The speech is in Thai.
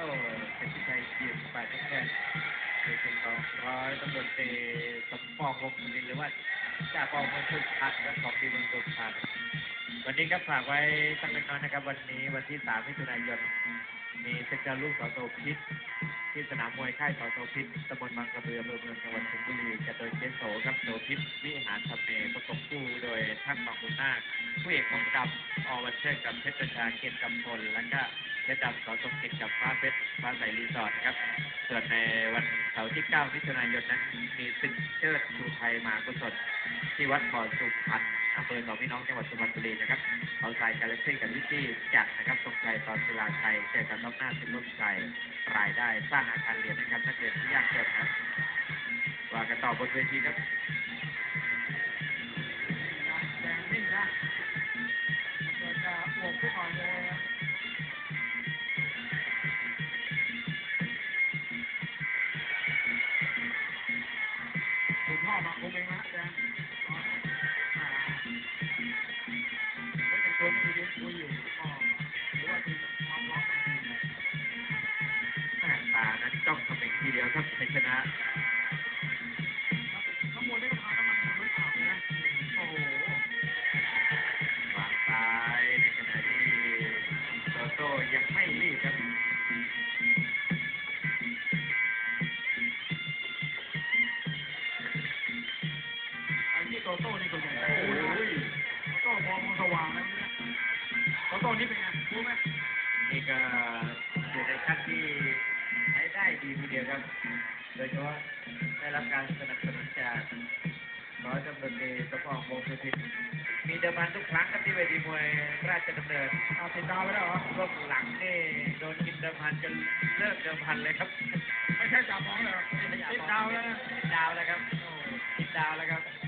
ต้เป็นใจเกียรติฝ่ายทั้งเงินคือเป็นกองร้อยตำรวจเตสมปองวงสุรินหรือว่าจ่าปองเมืองสุพรรณและของดีเมืองสุพรรณวันนี้ก็ฝากไว้ตั้งแต่น้อยนะครับ วันนี้วันที่ 3 มิถุนายน มีศึกเจ้าลูกสอโตพิษที่สนามมวยค่ายสอโตพิษตำบลบางกระเบืออำเภอเมืองจังหวัดสิงห์บุรีจะโดยเจโสครับโสพิษวิหารทำเมประกบคู่โดยท่านบางบุญนาคผู้เอกของกับอวันเชิญกับเพชรประชาเกียรติกำพลแล้วก็ เพชรดำสอสมเกียรติกับฟ้าเพชรฟ้าใสรีสอร์ทครับ ส่วนในวันเสาร์ที่ 9 มิถุนายนนั้นมีศึกเชิดชูไทยมากุศลที่วัดบ่อสุพรรณอำเภอสองพี่น้องจังหวัดสุพรรณบุรีนะครับเขาทรายกาแล็กซี่กับวิจี้จัดนะครับตรงชัยตอนศิลาชัยเจอกับน้องหน้าสิงลุกชัยรายได้สร้างอาคารเรียนนะครับนักเรียนที่ยากจนครับว่ากันต่อบนเวทีครับ ทีมแม่ตานั้นต้องทำเองทีเดียวครับในชนะ อโตโต้นี่ตัวใหญ่โอ้ยโตโต้มองมันสว่างแล้วเนี่ยโตโต้นี่เป็นไงรู้ไหมนี่ก็อยู่ในขั้นที่ใช้ได้ดีทีเดียวครับ โดยเฉพาะได้รับการสนับสนุนจากร้อยตำรวจเอกสมองวงศ์สุทินมีเดิมพันทุกครั้งครับที่เวทีมวยราชดำเนินเอาติดดาวไปแล้วเหรอช่วงหลังนี่โดนกินเดิมพันจนเลิกเดิมพันเลยครับไม่ใช่จ่าฟองเลยเหรอติดดาวแล้วนะกินดาวแล้วครับโอ้กินดาวแล้วครับ